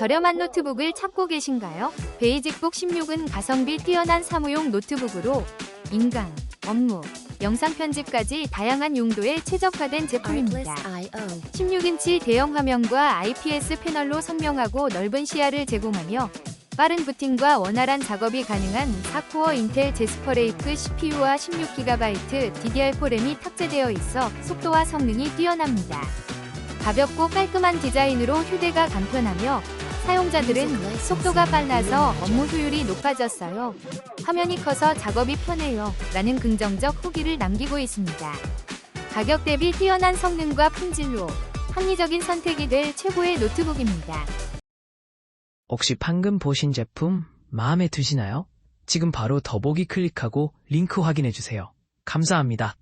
저렴한 노트북을 찾고 계신가요? 베이직북 16은 가성비 뛰어난 사무용 노트북으로 인강, 업무, 영상 편집까지 다양한 용도에 최적화된 제품입니다. 16인치 대형 화면과 IPS 패널로 선명하고 넓은 시야를 제공하며 빠른 부팅과 원활한 작업이 가능한 4코어 인텔 제스퍼 레이크 CPU와 16GB DDR4 램이 탑재되어 있어 속도와 성능이 뛰어납니다. 가볍고 깔끔한 디자인으로 휴대가 간편하며 사용자들은 속도가 빨라서 업무 효율이 높아졌어요. 화면이 커서 작업이 편해요. 라는 긍정적 후기를 남기고 있습니다. 가격 대비 뛰어난 성능과 품질로 합리적인 선택이 될 최고의 노트북입니다. 혹시 방금 보신 제품 마음에 드시나요? 지금 바로 더보기 클릭하고 링크 확인해 주세요. 감사합니다.